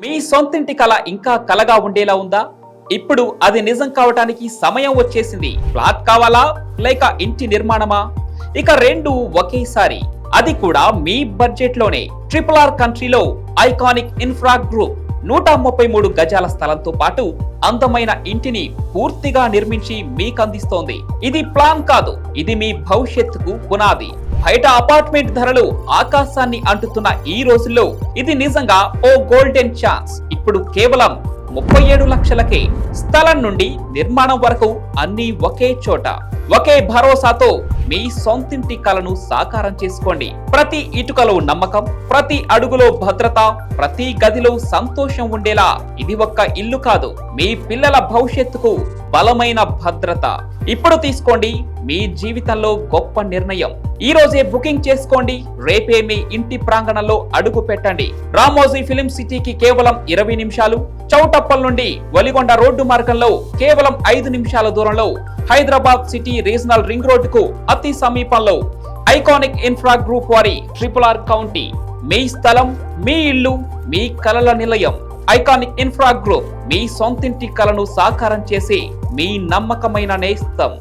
మీ సొంతింటి కళ ఇంకా కలగా ఉండేలా ఉందా? ఇప్పుడు అది నిజం కావటానికి సమయం వచ్చేసింది. ఫ్లాట్ కావాలా? లేక ఇంటి నిర్మాణమా? ఇక రెండు ఒకేసారి. అది కూడా మీ బడ్జెట్లోనే ట్రిపుల్ ఆర్ కంట్రీలో ఐకానిక్ ఇన్ఫ్రా గ్రూప్ నూట ముప్పై మూడు గజాల స్థలంతో పాటు అందమైన ఇంటిని పూర్తిగా నిర్మించి మీకు అందిస్తోంది. ఇది ప్లాన్ కాదు. ఇది మీ భవిష్యత్తుకు పునాది. బయట అపార్ట్మెంట్ ధరలు ఆకాశాన్ని అంటుతున్న ఈ రోజుల్లో ఇది నిజంగా ఓ గోల్డెన్ ఛాన్స్. ఇప్పుడు కేవలం ముప్పై ఏడు లక్షలకే స్థలం నుండి నిర్మాణం వరకు అన్ని ఒకే చోట. ఒకే భరోసాతో మీ సొంతింటి కలను సాకారం చేసుకోండి. ప్రతి ఇటుకలో నమ్మకం ప్రతి అడుగులో భద్రత ప్రతి గదిలో సంతోషం ఉండేలా ఇది ఒక్క ఇల్లు కాదు మీ పిల్లల భవిష్యత్తుకు బలమైన భద్రత. ఇప్పుడు తీసుకోండి మీ జీవితంలో గొప్ప నిర్ణయం. ఈ రోజే బుకింగ్ చేసుకోండి. రేపే మీ ఇంటి ప్రాంగణంలో అడుగు పెట్టండి. రామోజీ ఫిలిం సిటీకి కేవలం ఇరవై నిమిషాలు. చౌటప్పల్ నుండి వలిగొండ రోడ్డు మార్గంలో కేవలం ఐదు నిమిషాల దూరంలో హైదరాబాద్ సిటీ రీజనల్ రింగ్ రోడ్డుకు అతి సమీపంలో ఐకానిక్ ఇన్ఫ్రా గ్రూప్ వారి ట్రిపుల్ ఆర్ కౌంటీ. మీ స్థలం మీ ఇల్లు మీ కలల నిలయం. ఐకానిక్ ఇన్ఫ్రా గ్రూప్ మీ సొంతింటి కలను సాకారం చేసే మీ నమ్మకమైన నేస్తం.